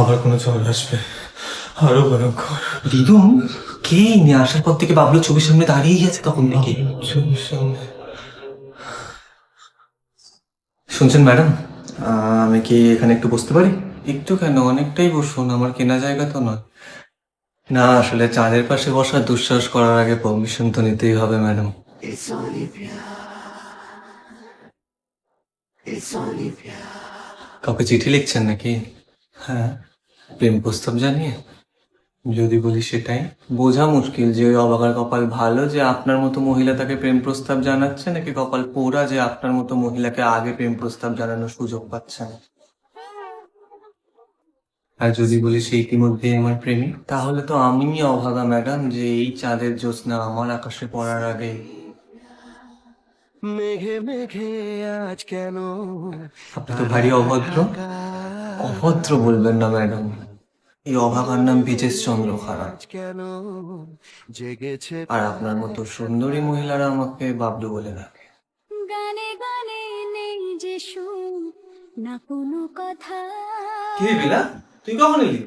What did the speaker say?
আবার কোনো ঝড় আসবে। আরও ভয়ঙ্কর। দিদুম কে নিয়ে আসার পর থেকে বাবলু ছবির সামনে দাঁড়িয়ে আছে তখন থেকে সামনে। শুনছেন ম্যাডাম? আমি কি এখানে একটু বসতে পারি? একটু কেন? অনেকটাই বসুন আমার কেনা জায়গা তো নয়। না আসলে চাঁদের পাশে বসার দুঃসাহস করার আগে পারমিশন তো নিতেই হবে ম্যাডাম। কাউকে চিঠি লিখছেন নাকি? হ্যাঁ। প্রেম প্রস্তাব জানিয়ে? যদি বলি সেটাই। বোঝা মুশকিল যে ওই অবাকার কপাল ভালো যে আপনার মতো মহিলা তাকে প্রেম প্রস্তাব জানাচ্ছে নাকি কপাল পোড়া যে আপনার মতো মহিলাকে আগে প্রেম প্রস্তাব জানানোর সুযোগ পাচ্ছেন আর যদি বলি সে ইতিমধ্যে আমার প্রেমিক তাহলে তো আমি অভাগা ম্যাডাম যে এই চাঁদের জ্যোৎস্না আমার আকাশে পড়ার আগে মেঘে মেঘে আজ কেন আপনি তো ভারী অভদ্র। অভদ্র বলবেন না ম্যাডাম। এই অভাগার নাম বিজেশ চন্দ্র খাড়া কেন জেগেছে আর আপনার মতো সুন্দরী মহিলারা আমাকে বাবলু বলে ডাকে। গানে গানে নেই যে সুর না কোনো কথা। কে বিলা? তুই কখন এলি?